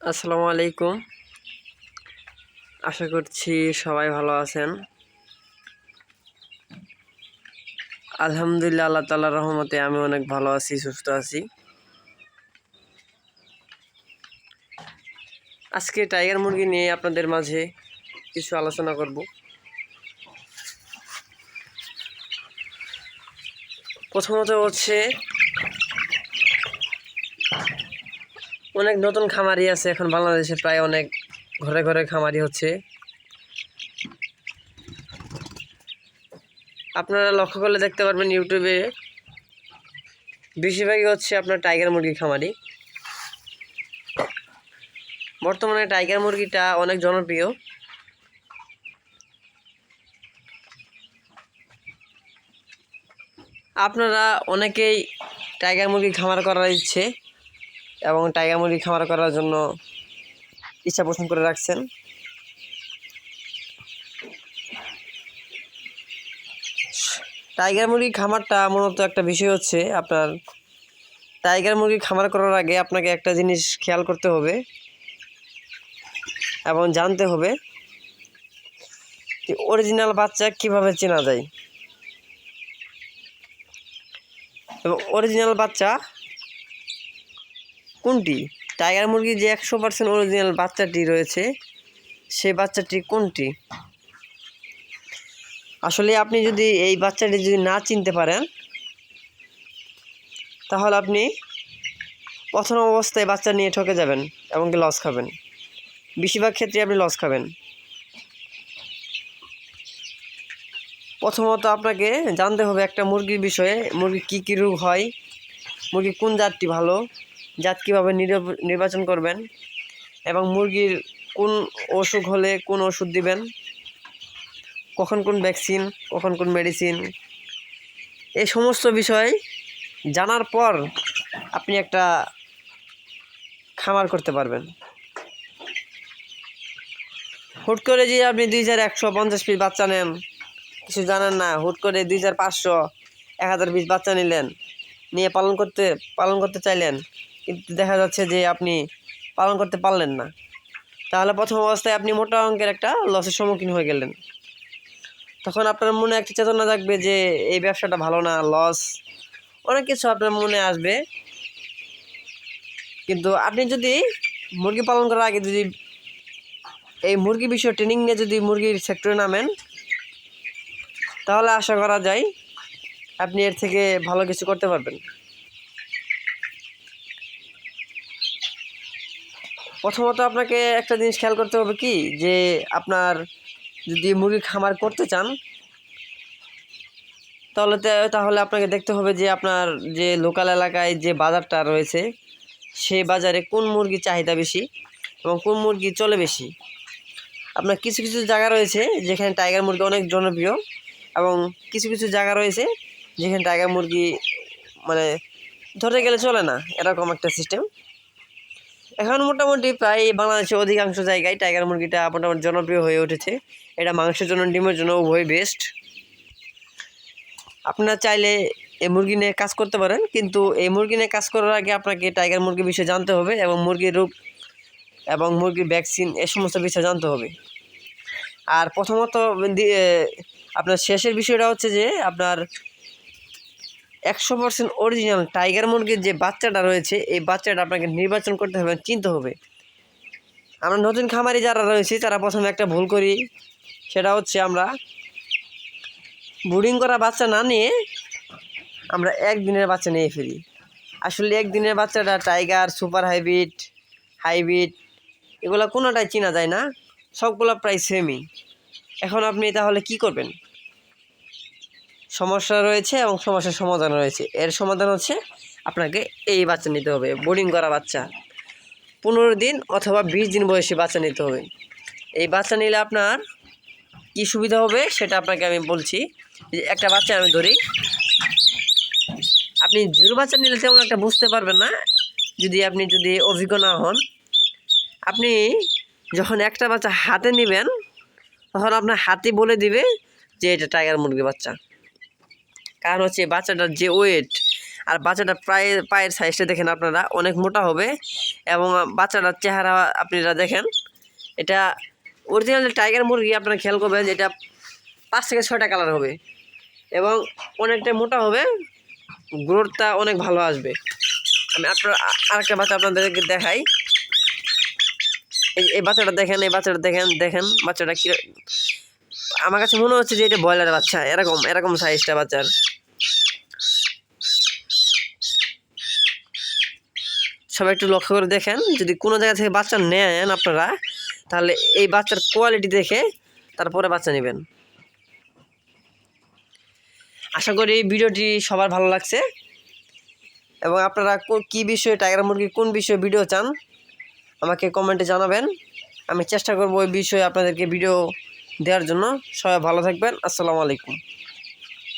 আসসালামু আলাইকুম। আশা করছি সবাই ভালো আছেন। আলহামদুলিল্লাহ, আল্লাহ তাল্লাহ রহমতে আমি অনেক ভালো আছি, সুস্থ আছি। আজকে টাইগার মুরগি নিয়ে আপনাদের মাঝে কিছু আলোচনা করব। প্রথমত হচ্ছে অনেক নতুন খামারি আছে, এখন বাংলাদেশে প্রায় অনেক ঘরে ঘরে খামারি হচ্ছে। আপনারা লক্ষ্য করলে দেখতে পারবেন ইউটিউবে বেশিরভাগই হচ্ছে আপনার টাইগার মুরগি খামারি। বর্তমানে টাইগার মুরগিটা অনেক জনপ্রিয়। আপনারা অনেকেই টাইগার মুরগি খামার করার ইচ্ছে। এবং টাইগার মুরগি খামার করার জন্য ইচ্ছা পোষণ করে রাখছেন। টাইগার মুরগি খামারটা মূলত একটা বিষয় হচ্ছে আপনার টাইগার মুরগি খামার করার আগে আপনাকে একটা জিনিস খেয়াল করতে হবে এবং জানতে হবে যে অরিজিনাল বাচ্চা কীভাবে চেনা যায়। এবং অরিজিনাল বাচ্চা কোনটি? টাইগার মুরগি যে একশো পার্সেন্ট অরিজিনাল বাচ্চাটি রয়েছে, সে বাচ্চাটি কোনটি? আসলে আপনি যদি এই বাচ্চাটি যদি না চিনতে পারেন, তাহলে আপনি প্রথম অবস্থায় বাচ্চা নিয়ে ঠকে যাবেন এবং কি লস খাবেন। বেশিরভাগ ক্ষেত্রে আপনি লস খাবেন। প্রথমত আপনাকে জানতে হবে একটা মুরগির বিষয়ে মুরগি কী কী রোগ হয়, মুরগি কোন জাতটি ভালো জাত কীভাবে নির- নির্বাচন করবেন? এবং মুরগির কোন অসুখ হলে কোন ওষুধ দিবেন? কখন কোন ভ্যাকসিন, কখন কোন মেডিসিন? এই সমস্ত বিষয় জানার পর আপনি একটা খামার করতে পারবেন। হুট করে যে আপনি দুই হাজার একশো পঞ্চাশ পিস বাচ্চা নেন, কিছু জানেন না, হুট করে দুই হাজার পাঁচশো, এক হাজার পিস বাচ্চা নিলেন, নিয়ে পালন করতে পালন করতে চাইলেন কিন্তু দেখা যাচ্ছে যে আপনি পালন করতে পারলেন না। তাহলে প্রথম অবস্থায় আপনি মোটা অঙ্কের একটা লসের সম্মুখীন হয়ে গেলেন। তখন আপনার মনে একটা চেতনা থাকবে যে এই ব্যবসাটা ভালো না লস অনেক কিছু আপনার মনে আসবে। কিন্তু আপনি যদি মুরগি পালন করার আগে যদি এই মুরগি বিষয়ে ট্রেনিং নিয়ে যদি মুরগির সেক্টরে নামেন, তাহলে আশা করা যায় আপনি এর থেকে ভালো কিছু করতে পারবেন। প্রথমত আপনাকে একটা জিনিস খেয়াল করতে হবে কি? যে আপনার যদি মুরগি খামার করতে চান, তাহলে তাহলে আপনাকে দেখতে হবে যে আপনার যে লোকাল এলাকায় যে বাজারটা রয়েছে সেই বাজারে কোন মুরগির চাহিদা বেশি এবং কোন মুরগি চলে বেশি। আপনার কিছু কিছু জায়গা রয়েছে যেখানে টাইগার মুরগি অনেক জনপ্রিয় এবং কিছু কিছু জায়গা রয়েছে যেখানে টাইগার মুরগি মানে ধরে গেলে চলে না, এরকম একটা সিস্টেম। এখন মোটামুটি প্রায় বাংলাদেশের অধিকাংশ জায়গায় টাইগার মুরগিটা মোটামুটি জনপ্রিয় হয়ে উঠেছে। এটা মাংসের জন্য ডিমের জন্য উভয় বেস্ট আপনারা চাইলে এই মুরগি নিয়ে কাজ করতে পারেন, কিন্তু এই মুরগি নিয়ে কাজ করার আগে আপনাকে টাইগার মুরগির বিষয়ে জানতে হবে এবং মুরগির রোগ এবং মুরগির ভ্যাকসিন এ সমস্ত বিষয়ে জানতে হবে। আর প্রথমত আপনার শেষের বিষয়টা হচ্ছে যে আপনার একশো পার্সেন্ট অরিজিনাল টাইগার মুরগির যে বাচ্চাটা রয়েছে, এই বাচ্চাটা আপনাকে নির্বাচন করতে হবে চিনতে হবে। আমরা নতুন খামারি যারা রয়েছে, তারা প্রথমে একটা ভুল করি। সেটা হচ্ছে আমরা ব্রুডিং করা বাচ্চা না নিয়ে আমরা একদিনের বাচ্চা নিয়ে ফেলি আসলে একদিনের বাচ্চাটা টাইগার সুপার হাইব্রিড হাইব্রিড এগুলো কোনোটাই চেনা যায় না। সবগুলো প্রায় সেমই এখন আপনি তাহলে কি করবেন? সমস্যা রয়েছে এবং সমস্যার সমাধান রয়েছে। এর সমাধান হচ্ছে আপনাকে এই বাচ্চা নিতে হবে বোর্ডিং করা বাচ্চা। পনেরো দিন অথবা বিশ দিন বয়সে বাচ্চা নিতে হবে। এই বাচ্চা নিলে আপনার কি সুবিধা হবে সেটা আপনাকে আমি বলছি। যে একটা বাচ্চা আমি ধরি। আপনি জিরো বাচ্চা নিলে তেমন একটা বুঝতে পারবেন না। যদি আপনি যদি অভিজ্ঞ না হন, আপনি যখন একটা বাচ্চা হাতে নেবেন, তখন আপনার হাতে বলে দিবে যে এটা টাইগার মুরগি বাচ্চা। কারণ হচ্ছে বাচ্চাটার যে ওয়েট আর বাচ্চাটা প্রায়, পায়ের সাইজটা দেখেন আপনারা, অনেক মোটা হবে। এবং বাচ্চাটার চেহারা আপনারা দেখেন, এটা অরিজিনাল টাইগার মুরগি আপনারা খেয়াল করবেন, এটা পাঁচ থেকে ছয়টা কালার হবে। এবং অনেকটা মোটা হবে গ্রোথটা অনেক ভালো আসবে। আমি আপনার আরেকটা বাচ্চা আপনাদেরকে দেখাই। এই বাচ্চাটা দেখেন, এই বাচ্চাটা দেখেন দেখেন বাচ্চাটা কী আমার কাছে মনে হচ্ছে যে এটা ব্রয়লার বাচ্চা, এরকম এরকম সাইজটা বাচ্চার। সবাই একটু লক্ষ্য করে দেখেন, যদি কোনো জায়গা থেকে বাচ্চা নেন আপনারা, তাহলে এই বাচ্চার কোয়ালিটি দেখে তারপরে বাচ্চা নেবেন। আশা করি এই ভিডিওটি সবার ভালো লাগছে। এবং আপনারা কো- বিষয়ে টাইগার মুরগি, কোন বিষয়ে ভিডিও চান, আমাকে কমেন্টে জানাবেন। আমি চেষ্টা করব ওই বিষয়ে আপনাদেরকে ভিডিও দেওয়ার জন্য। সবাই ভালো থাকবেন। আসসালামু আলাইকুম।